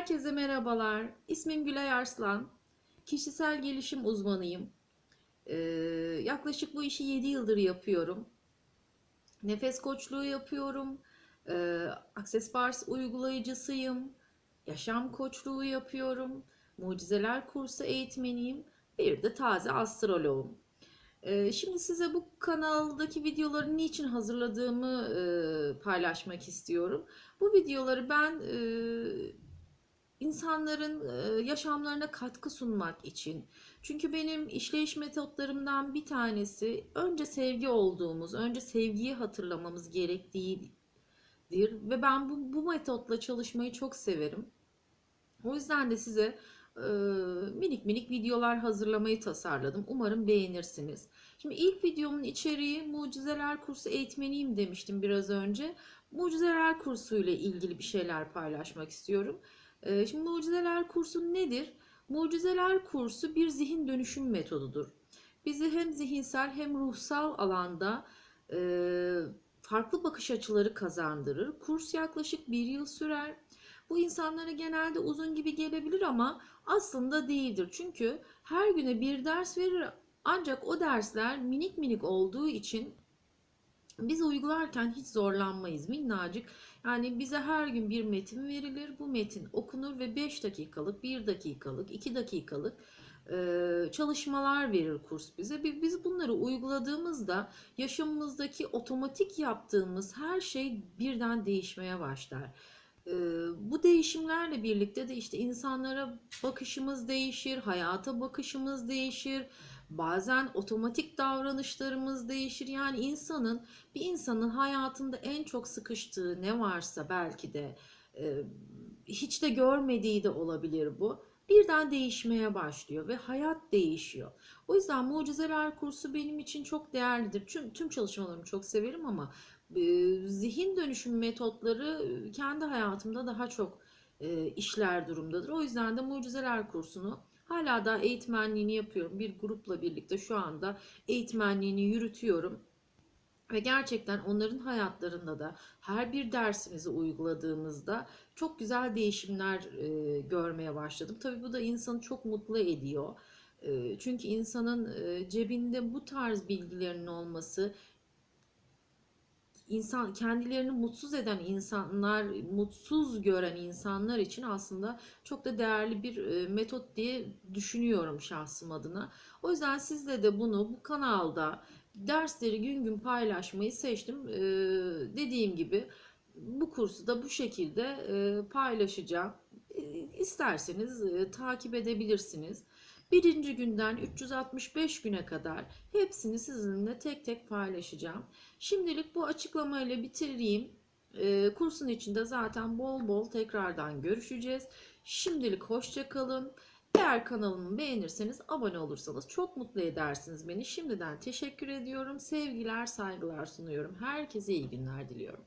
Herkese merhabalar. İsmim Gülay Arslan. Kişisel gelişim uzmanıyım. Ee, yaklaşık bu işi 7 yıldır yapıyorum. Nefes koçluğu yapıyorum. Ee, Access Bars uygulayıcısıyım. Yaşam koçluğu yapıyorum. Mucizeler kursu eğitmeniyim. Bir de taze astroloğum. Ee, Şimdi size bu kanaldaki videoları niçin hazırladığımı e, paylaşmak istiyorum. Bu videoları ben e, insanların yaşamlarına katkı sunmak için. Çünkü benim işleyiş metotlarımdan bir tanesi önce sevgi olduğumuz, önce sevgiyi hatırlamamız gerektiğidir ve ben bu, bu metotla çalışmayı çok severim. O yüzden de size e, minik minik videolar hazırlamayı tasarladım. Umarım beğenirsiniz. Şimdi ilk videomun içeriği Mucizeler Kursu eğitmeniyim demiştim biraz önce. Mucizeler Kursu ile ilgili bir şeyler paylaşmak istiyorum. E, şimdi Mucizeler Kursu nedir? Mucizeler Kursu bir zihin dönüşüm metodudur. Bizi hem zihinsel hem ruhsal alanda e, farklı bakış açıları kazandırır. Kurs yaklaşık bir yıl sürer. Bu insanlara genelde uzun gibi gelebilir ama aslında değildir. Çünkü her güne bir ders verir ancak o dersler minik minik olduğu için biz uygularken hiç zorlanmayız minnacık. Yani bize her gün bir metin verilir. Bu metin okunur ve 5 dakikalık, 1 dakikalık, 2 dakikalık e, çalışmalar verir kurs bize. Bi- Biz bunları uyguladığımızda yaşamımızdaki otomatik yaptığımız her şey birden değişmeye başlar. E, Bu değişimlerle birlikte de işte insanlara bakışımız değişir, hayata bakışımız değişir. Bazen otomatik davranışlarımız değişir. Yani insanın bir insanın hayatında en çok sıkıştığı ne varsa belki de e, hiç de görmediği de olabilir bu. Birden değişmeye başlıyor ve hayat değişiyor. O yüzden Mucizeler kursu benim için çok değerlidir. Tüm, tüm çalışmalarımı çok severim ama e, zihin dönüşüm metotları kendi hayatımda daha çok e, işler durumdadır. O yüzden de Mucizeler kursunu hala da eğitmenliğini yapıyorum. Bir grupla birlikte şu anda eğitmenliğini yürütüyorum. Ve gerçekten onların hayatlarında da her bir dersimizi uyguladığımızda çok güzel değişimler e, görmeye başladım. Tabii bu da insanı çok mutlu ediyor. E, çünkü insanın e, cebinde bu tarz bilgilerin olması insan kendilerini mutsuz eden insanlar, mutsuz gören insanlar için aslında çok da değerli bir e, metot diye düşünüyorum şahsım adına. O yüzden sizle de bunu bu kanalda dersleri gün gün paylaşmayı seçtim. Ee, dediğim gibi bu kursu da bu şekilde e, paylaşacağım. E, İsterseniz e, takip edebilirsiniz. Birinci günden 365 güne kadar hepsini sizinle tek tek paylaşacağım. Şimdilik bu açıklamayla bitireyim. E, kursun içinde zaten bol bol tekrardan görüşeceğiz. Şimdilik hoşça kalın. Eğer kanalımı beğenirseniz abone olursanız çok mutlu edersiniz beni. Şimdiden teşekkür ediyorum. Sevgiler, saygılar sunuyorum. Herkese iyi günler diliyorum.